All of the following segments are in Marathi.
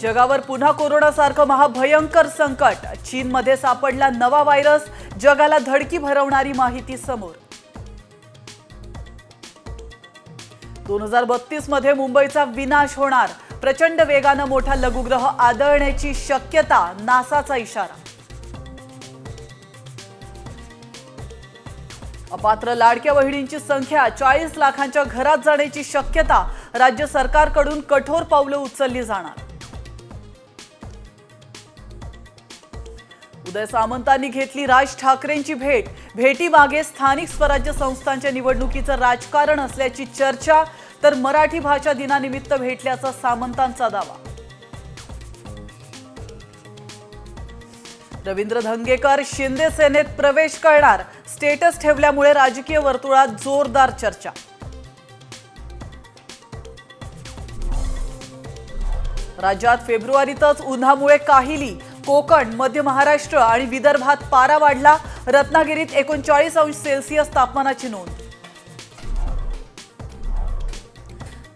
जगावर पुन्हा कोरोनासारखं महाभयंकर संकट. चीनमध्ये सापडला नवा व्हायरस जगाला धडकी भरवणारी माहिती समोर. दोन हजार बत्तीसमध्ये मुंबईचा विनाश होणार. प्रचंड वेगानं मोठा लघुग्रह आदळण्याची शक्यता नासाचा इशारा. अपात्र लाडक्या बहिणींची संख्या चाळीस लाखांच्या घरात जाण्याची शक्यता राज्य सरकारकडून कठोर पावलं उचलली जाणार. उदय सामंतांनी घेतली राज ठाकरेंची भेट. भेटीमागे स्थानिक स्वराज्य संस्थांच्या निवडणुकीचं राजकारण असल्याची चर्चा तर मराठी भाषा दिनानिमित्त भेटल्याचा सामंतांचा दावा. रवींद्र धंगेकर शिंदे सेनेत प्रवेश करणार. स्टेटस ठेवल्यामुळे राजकीय वर्तुळात जोरदार चर्चा. राज्यात फेब्रुवारीतच उन्हामुळे काहिली. कोकण मध्य महाराष्ट्र आणि विदर्भात पारा वाढला. रत्नागिरीत एकोणचाळीस अंश सेल्सिअस तापमानाची नोंद.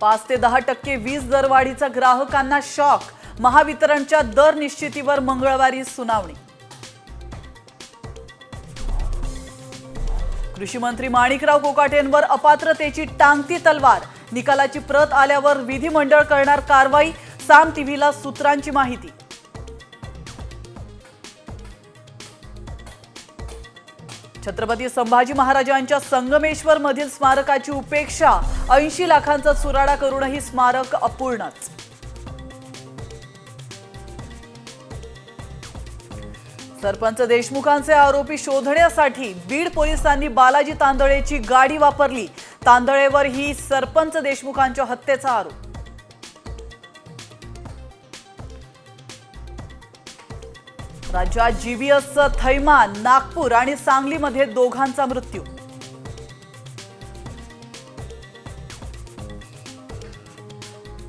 पाच ते दहा टक्के वीज दरवाढीचा ग्राहकांना शॉक. महावितरणच्या दर निश्चितीवर मंगळवारी सुनावणी. कृषी मंत्री माणिकराव कोकाटेंवर अपात्रतेची टांगती तलवार. निकालाची प्रत आल्यावर विधिमंडळ करणार कारवाई साम टीव्हीला सूत्रांची माहिती. छत्रपती संभाजी महाराजांच्या संगमेश्वर मधील स्मारकाची उपेक्षा ऐंशी लाखांचा चुराडा करूनही स्मारक अपूर्णच. सरपंच देशमुखांचे आरोपी शोधण्यासाठी बीड पोलिसांनी बालाजी तांदळेची गाडी वापरली. तांदळेवर ही सरपंच देशमुखांच्या हत्येचा आरोप. राज्यात जीबीएसचं थैमान नागपूर आणि सांगलीमध्ये दोघांचा मृत्यू.